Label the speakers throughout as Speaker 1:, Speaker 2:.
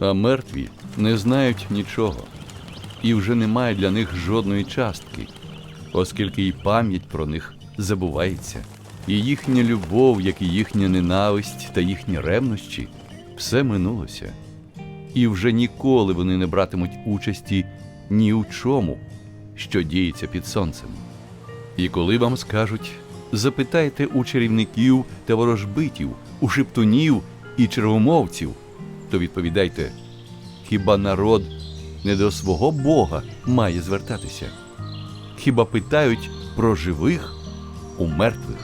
Speaker 1: А мертві не знають нічого, і вже немає для них жодної частки, оскільки і пам'ять про них забувається, і їхня любов, як і їхня ненависть та їхні ревнощі, все минулося. І вже ніколи вони не братимуть участі ні у чому, що діється під сонцем. І коли вам скажуть, запитайте у чарівників та ворожбитів, у шептунів і червомовців, то відповідайте, хіба народ не до свого Бога має звертатися? Хіба питають про живих у мертвих?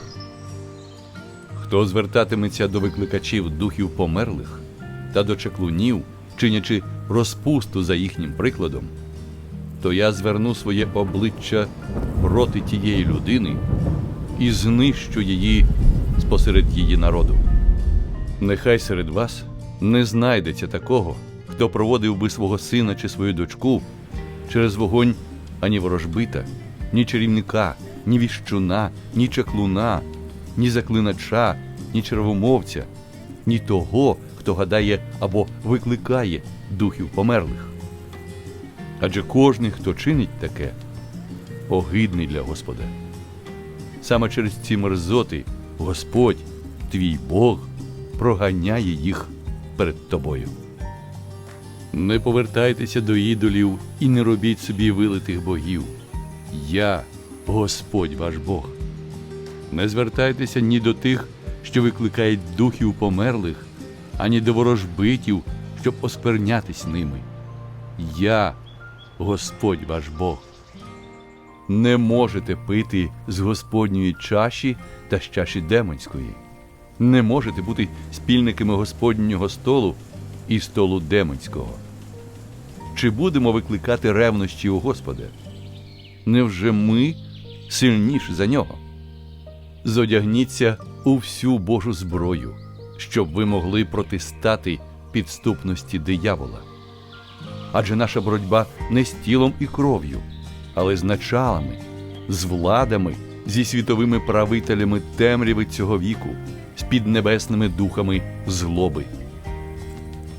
Speaker 1: Хто звертатиметься до викликачів духів померлих та до чаклунів, чинячи розпусту за їхнім прикладом, то я зверну своє обличчя проти тієї людини і знищу її спосеред її народу. Нехай серед вас не знайдеться такого, хто проводив би свого сина чи свою дочку через вогонь ані ворожбита, ні чарівника, ні віщуна, ні чаклуна, ні заклинача, ні червомовця, ні того, хто гадає або викликає духів померлих. Адже кожний, хто чинить таке, огидний для Господа. Саме через ці мерзоти Господь, твій Бог, проганяє їх перед тобою. Не повертайтеся до ідолів і не робіть собі вилитих богів. Я Господь ваш Бог. Не звертайтеся ні до тих, що викликають духів померлих, ані до ворожбитів, щоб осквернятись ними. Я Господь ваш Бог. Не можете пити з Господньої чаші та з чаші демонської. Не можете бути спільниками Господнього столу і столу демонського. Чи будемо викликати ревнощі у Господа? Невже ми сильніші за нього? Зодягніться у всю Божу зброю, щоб ви могли протистати підступності диявола. Адже наша боротьба не з тілом і кров'ю, але з началами, з владами, зі світовими правителями темряви цього віку, з піднебесними духами злоби.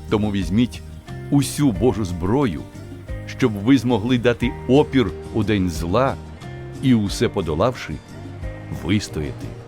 Speaker 1: Тому візьміть усю Божу зброю, щоб ви змогли дати опір у день зла і, усе подолавши, вистояти.